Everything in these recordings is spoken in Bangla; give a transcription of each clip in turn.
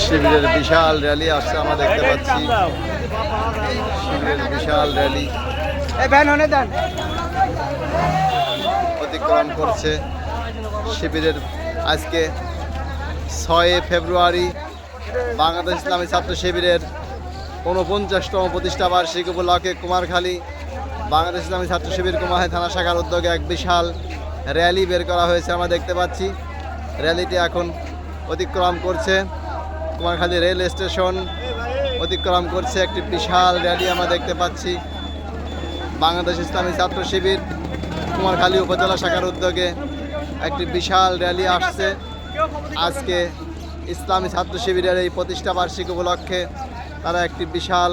শিবিরের বিশাল র্যালি আসছে আমরা দেখতে পাচ্ছি। শিবিরের বিশাল র্যালি। অতিক্রম করছে শিবিরের আজকে ছয় ফেব্রুয়ারি বাংলাদেশ ইসলামী ছাত্র শিবিরের ঊনপঞ্চাশতম প্রতিষ্ঠা বার্ষিক উপলক্ষে কুমারখালী বাংলাদেশ ইসলামী ছাত্র শিবির কুমারখালী থানা শাখার উদ্যোগে এক বিশাল র্যালি বের করা হয়েছে আমরা দেখতে পাচ্ছি। র্যালিটি এখন অতিক্রম করছে। কুমারখালী রেল স্টেশন অতিক্রম করছে একটি বিশাল র্যালি আমরা দেখতে পাচ্ছি। বাংলাদেশ ইসলামী ছাত্র শিবির কুমারখালী উপজেলা শাখার উদ্যোগে একটি বিশাল র্যালি আসছে। আজকে ইসলামী ছাত্র শিবিরের এই প্রতিষ্ঠা বার্ষিক উপলক্ষে তারা একটি বিশাল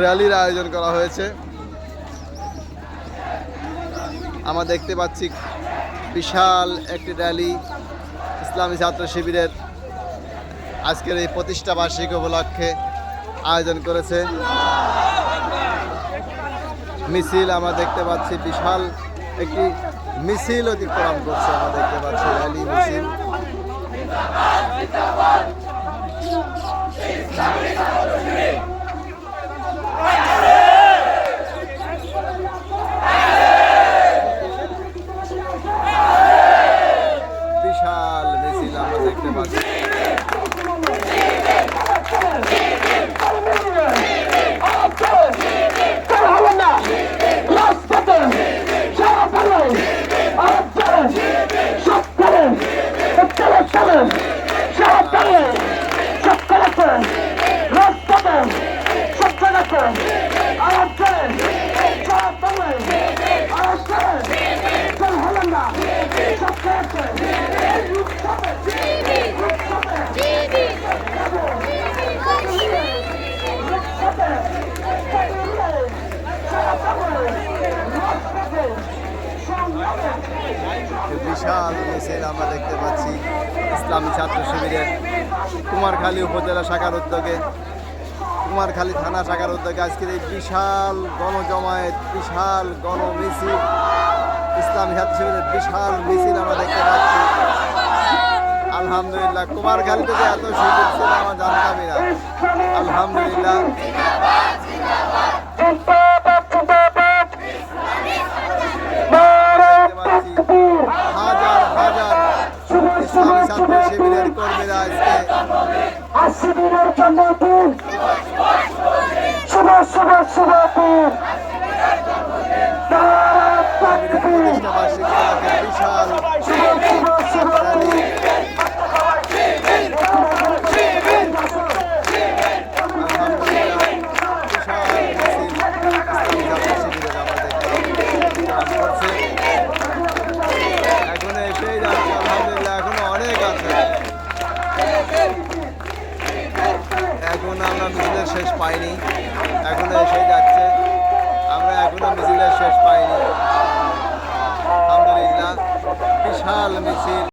র্যালির আয়োজন করা হয়েছে। আমরা দেখতে পাচ্ছি বিশাল একটি র্যালি ইসলামী ছাত্র শিবিরের আজকের এই প্রতিষ্ঠা বার্ষিক উপলক্ষে আয়োজন করেছে। মিছিল আমরা দেখতে পাচ্ছি, বিশাল একটি মিছিল অতিক্রম করছে আমরা দেখতে পাচ্ছি, র্যালি, মিছিল বিশাল মিছিল আমরা দেখতে পাচ্ছি একটি বিশাল মিছিল আমরা দেখতে পাচ্ছি ইসলামী ছাত্র শিবিরের কুমারখালী উপজেলা শাখার উদ্যোগে, কুমারখালী থানা শাখার উদ্যোগে আজকের এই বিশাল গণজমায়েত, বিশাল গণ মিছিল ইসলামী ছাত্র শিবিরের বিশাল মিছিল আমরা দেখতে পাচ্ছি। আলহামদুলিল্লাহ, কুমারখালীতে যে এত সুযোগ ছিল আমার জানতামই না। আলহামদুলিল্লাহ। ইসলামী ছাত্র শিবিরের কর্মীরা আজকে এখন আমরা মিছিলের শেষ পাইনি। এখনও এসে যাচ্ছে। আমরা এখনও মিছিলের শেষ পাইনি। আলহামদুলিল্লাহ, বিশাল মিছিল।